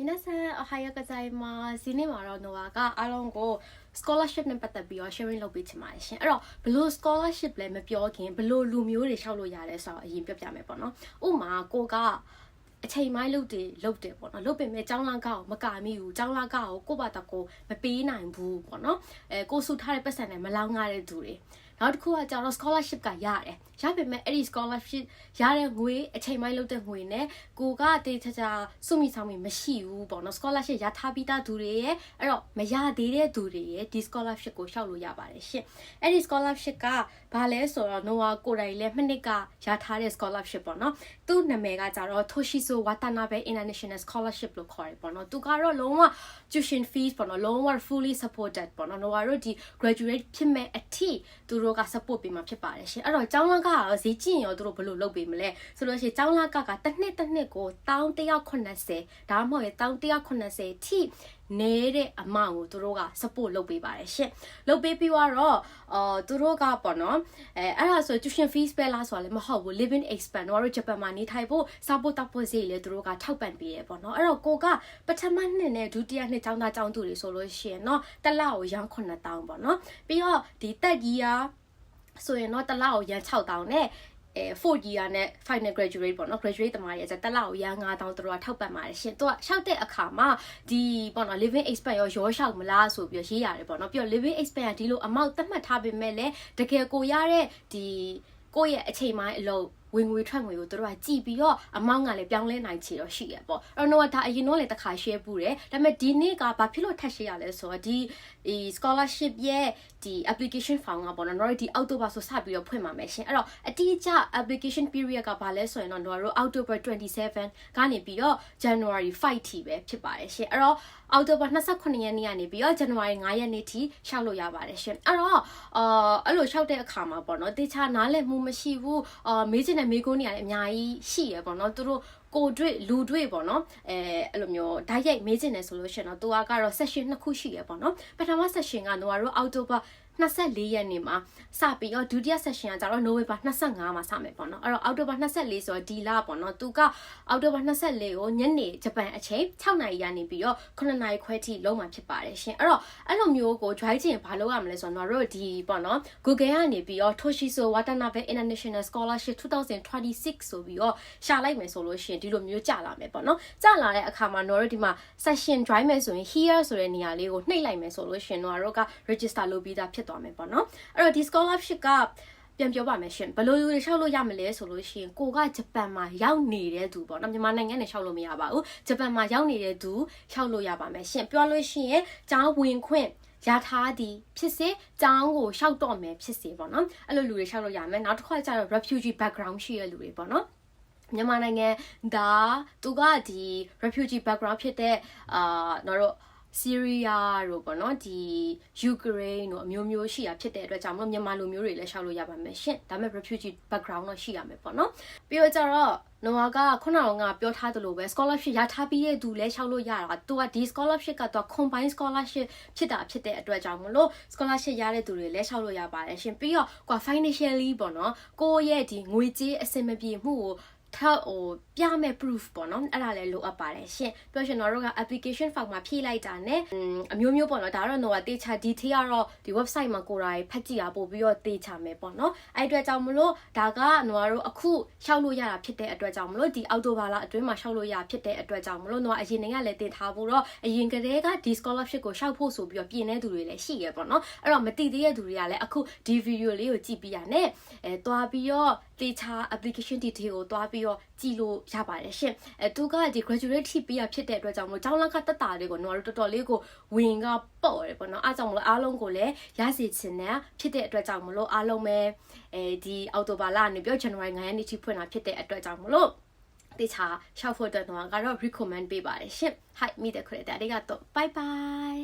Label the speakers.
Speaker 1: 皆さんおはようございますဒီနေ့မှာတော့ Nova ကအားလုံးကို scholarship နဲ့ပတ်သက်ပြီးတော့ sharing လုပ်ပေးချင်ပါတယ်ရှင်အဲ့တော့ဘလို့ scholarship လဲမပြောခင်ဘလို့လူမျိုးတွေရှောက်လို့ရတယ်ဆိုတော့အရင်ပြောပြမယ်ပေါ့နော်ဥပမာကိုကအချိန်မိုင်းလုပ်တယ်လုပ်တယ်ပေါ့နော်လုပ်ပေမဲ့ចောင်းလာကောက်မကာမိဘူးចောင်းလာကောက်ကိုကိုယ့်ဘာတကိုမပေးနိုင်ဘူးပေါ့နော်အဲကိုစုထားတဲ့ပတ်စံနဲ့မလောင်းရတဲ့သူတွေ နောက်တစ်ခုကကျတော့ scholarship ကရတယ်ရပေမဲ့အဲ့ဒီ scholarship ရတဲ့ငွေအချိန်မိုင်းလုပ်တဲ့ငွေနဲ့ကိုကတေးချာချာစုမိဆောင်မိမရှိဘူးပေါ့နော် scholarship ရထားပြီးသားသူတွေရဲ့အဲ့တော့မရသေးတဲ့သူတွေရဲ့ဒီ scholarship ကိုရှောက်လို့ရပါတယ်ရှင့်အဲ့ဒီ scholarship ကဘာလဲဆိုတော့ Noah ကိုယ်တိုင်လည်းမနှစ်ကရထားတဲ့ scholarship ပေါ့နော်သူ့နာမည်ကကြတော့ Toshizo Watanabe International Scholarship လို့ခေါ်တယ်ပေါ့နော်သူကတော့လုံးဝ tuition fees ပေါ့နော်လုံးဝ fully supported ပေါ့နော် Noah တို့ဒီ graduate ဖြစ်မဲ့အထိသူတိုက support ပေးမှာဖြစ်ပါတယ်ရှင်အဲ့တော့ကျောင်းလန်းကရောဈေးကျင့်ရောသူတို့ဘယ်လိုလုပ်ပေးမလဲဆိုလို့ရှိရင်ကျောင်းလန်းကကတစ်နှစ်တစ်နှစ်ကို1180ဒါမှမဟုတ်1180ထိနေတဲ့အမောင်ကိုသူတို့က support လုပ်ပေးပါတယ်ရှင့်လုပ်ပေးပြီးတော့အော်သူတို့ကပေါ့နော်အဲအဲ့ဒါဆို tuition fees ပဲလားဆိုတာလည်းမဟုတ်ဘူး living expense တို့တို့ဂျပန်မှာနေထိုင်ဖို့စားဖို့တောက်ဖို့ဈေးလေသူတို့ကထောက်ပံ့ပေးရပေါ့နော်အဲ့တော့ကိုကပထမနှစ်နဲ့ဒုတိယနှစ်ကျောင်းသားကျောင်းသူတွေဆိုလို့ရှိရင်เนาะတစ်လကိုရန်9000ပေါ့နော်ပြီးတော့ဒီတက်ကြီးရာ ဆိုရင်တော့တစ်လကိုရန်6000နဲ့အဲ4 year နဲ့ final graduate ပေါ့နော် graduate တမားရဲ့တက်လောက်ရန်9000တို့ကထောက်ပံ့ပါတယ်ရှင်သူကရှောက်တဲ့အခါမှာဒီပေါ့နော် living expense ရောရောရှောက်မလားဆိုပြီးရေးရတယ်ပေါ့နော်ပြီးတော့ living expense ကဒီလိုအမောက်သတ်မှတ်ထားပေမဲ့လည်းတကယ်ကိုရတဲ့ဒီကိုယ့်ရဲ့အချိန်ပိုင်းအလုပ် ဝင်ငွေထွက်ငွေကိုတို့ကကြည်ပြီးတော့အမောင့်ကလည်းပြောင်းလဲနိုင်ချေတော့ရှိရပေါ့အဲ့တော့ဒါအရင်တော့လည်းတစ်ခါ share ပူတယ်ဒါပေမဲ့ဒီနေ့ကဘာဖြစ်လို့ထပ် share ရလဲဆိုတော့ဒီဒီ scholarship ရဲ့ဒီ application form ကပေါ့နော်တို့ဒီ October ဆိုစပြီးတော့ဖွင့်ပါမယ်ရှင်အဲ့တော့အတိအကျ application period ကဘာလဲဆိုရင်တော့တို့ October 27ကနေပြီးတော့ January 5ထိပဲဖြစ်ပါတယ်ရှင်အဲ့တော့ October 29ရက်နေ့ကနေပြီးတော့ January 9ရက်နေ့ထိရှောက်လို့ရပါတယ်ရှင်အဲ့တော့အာအဲ့လိုရှောက်တဲ့အခါမှာပေါ့နော်တေချာနားလည်မှုမရှိဘူးအာမေးချင်တဲ့မေးခွန်းတွေလည်းအများကြီးရှိရပေါ့နော်သူတို့ကိုတွေ့လူတွေ့ပေါ့နော်အဲအဲ့လိုမျိုးဓာတ်ရိုက်မေးချင်တယ်ဆိုလို့ရှိရင်တော့သူကတော့ session နှစ်ခုရှိရပေါ့နော်ပထမ session ကတို့ကတော့ October 24ရက်နေ့မှာစပြီးတော့ဒုတိယ session ကကျတော့ November 25မှာစမယ်ပေါ့နော်အဲ့တော့ October 24ဆိုတော့ဒီလပေါ့နော်သူက October 24ကိုညနေဂျပန်အချိန်6နာရီကနေပြီးတော့9နာရီခွဲထိလုံးမှာဖြစ်ပါတယ်ရှင်အဲ့တော့အဲ့လိုမျိုးကို drive ချင်ဘာလုပ်ရမလဲဆိုတော့တို့ဒီပေါ့နော် Google ကနေပြီးတော့ Toshizo Watanabe International Scholarship 2026ဆိုပြီးတော့ရှာလိုက်မယ်ဆိုလို့ရှိရင်ဒီလိုမျိုးကြာလာမယ်ပေါ့နော်ကြာလာတဲ့အခါမှာတို့ဒီမှာ session drive မယ်ဆိုရင် here ဆိုတဲ့နေရာလေးကိုနှိပ်လိုက်မယ်ဆိုလို့ရှိရင်တို့က register လုပ်ပြီးသားဖြစ်သွားမယ်ပေါ့နော်အဲ့တော့ဒီ scholarship ကပြန်ပြောပါမယ်ရှင်ဘယ်လိုလူတွေလျှောက်လို့ရမလဲဆိုလို့ရှိရင်ကိုကဂျပန်မှာရောက်နေတဲ့သူပေါ့နော်မြန်မာနိုင်ငံနဲ့လျှောက်လို့မရပါဘူးဂျပန်မှာရောက်နေတဲ့သူလျှောက်လို့ရပါမယ်ရှင်ပြောလို့ရှိရင်ကျောင်းဝင်ခွင့်ရထားသည်ဖြစ်စေကျောင်းကိုရှောက်တော့မယ်ဖြစ်စေပေါ့နော်အဲ့လိုလူတွေရှောက်လို့ရမယ်နောက်တစ်ခါကျတော့ refugee background ရှိတဲ့လူတွေပေါ့နော်မြန်မာနိုင်ငံဒါသူကဒီ refugee background ဖြစ်တဲ့အာတော့ ဆီးရီးယားတို့ပေါ့နော်ဒီယူကရိန်းတို့အမျိုးမျိုးရှိတာဖြစ်တဲ့အတွက်ကြောင့်မလို့မြန်မာလူမျိုးတွေလည်းရှောက်လို့ရပါမယ်ရှင်ဒါပေမဲ့ refugee background တော့ရှိရမယ်ပေါ့နော်ပြီးတော့ကျတော့နော်ကခုနကပြောထားသလိုပဲ scholarship ရထားပြီးတဲ့သူလည်းရှောက်လို့ရတာသူကဒီ scholarship ကတော့ combine scholarship ဖြစ်တာဖြစ်တဲ့အတွက်ကြောင့်မလို့ scholarship ရတဲ့သူတွေလည်းရှောက်လို့ရပါတယ်ရှင်ပြီးတော့ကွာ financially ပေါ့နော်ကိုယ့်ရဲ့ဒီငွေကြေးအဆင်မပြေမှုကို ထောက်ဟိုပြမဲ့ proof ပေါ့နော်အဲ့ဒါလည်းလိုအပ်ပါတယ်ရှင်ပြောရှင်တော့က application form မှာဖြည့်လိုက်တာ ਨੇ အမျိုးမျိုးပေါ့နော်ဒါတော့တော့တေချာ detail ကတော့ဒီ website မှာကိုယ်တိုင်ဖတ်ကြည့်ရပို့ပြီးတော့တေချာမယ်ပေါ့နော်အဲ့အတွက်ကြောင့်မလို့ဒါကနော်တို့အခုရှောက်လို့ရတာဖြစ်တဲ့အတွက်ကြောင့်မလို့ဒီအောက်တိုဘာလအတွင်းမှာရှောက်လို့ရဖြစ်တဲ့အတွက်ကြောင့်မလို့နော်အရင်ကလည်းတင်ထားဖို့တော့အရင်ကတည်းကဒီ scholarship ကိုရှောက်ဖို့ဆိုပြီးတော့ပြင်နေသူတွေလည်းရှိရပေါ့နော်အဲ့တော့မတိသေးတဲ့သူတွေကလည်းအခုဒီ video လေးကိုကြည့်ပြီးရနဲ့အဲတွားပြီးတော့တေချာ application detail ကိုတွားပြီးပြီးတော့ကြည်လို့ရပါတယ်ရှင်အဲသူကဒီ graduate ထိပေးရဖြစ်တဲ့အတွက်ကြောင့်မလို့ကျောင်းလခတက်တာလေးကိုတော့တော်တော်လေးကိုဝင်ကပေါ့တယ်ပေါ့နော်အားကြောင့်မလို့အားလုံးကိုလည်းရစေချင်တဲ့ဖြစ်တဲ့အတွက်ကြောင့်မလို့အားလုံးပဲအဲဒီအော်တိုဘာလနေပြီး January 9ရက်နေ့ထိဖွင့်တာဖြစ်တဲ့အတွက်ကြောင့်မလို့တေချာရှောက်ဖို့အတွက်တော့ကတော့ recommend ပေးပါတယ်ရှင် hi meet the creator အတေကတော့ bye bye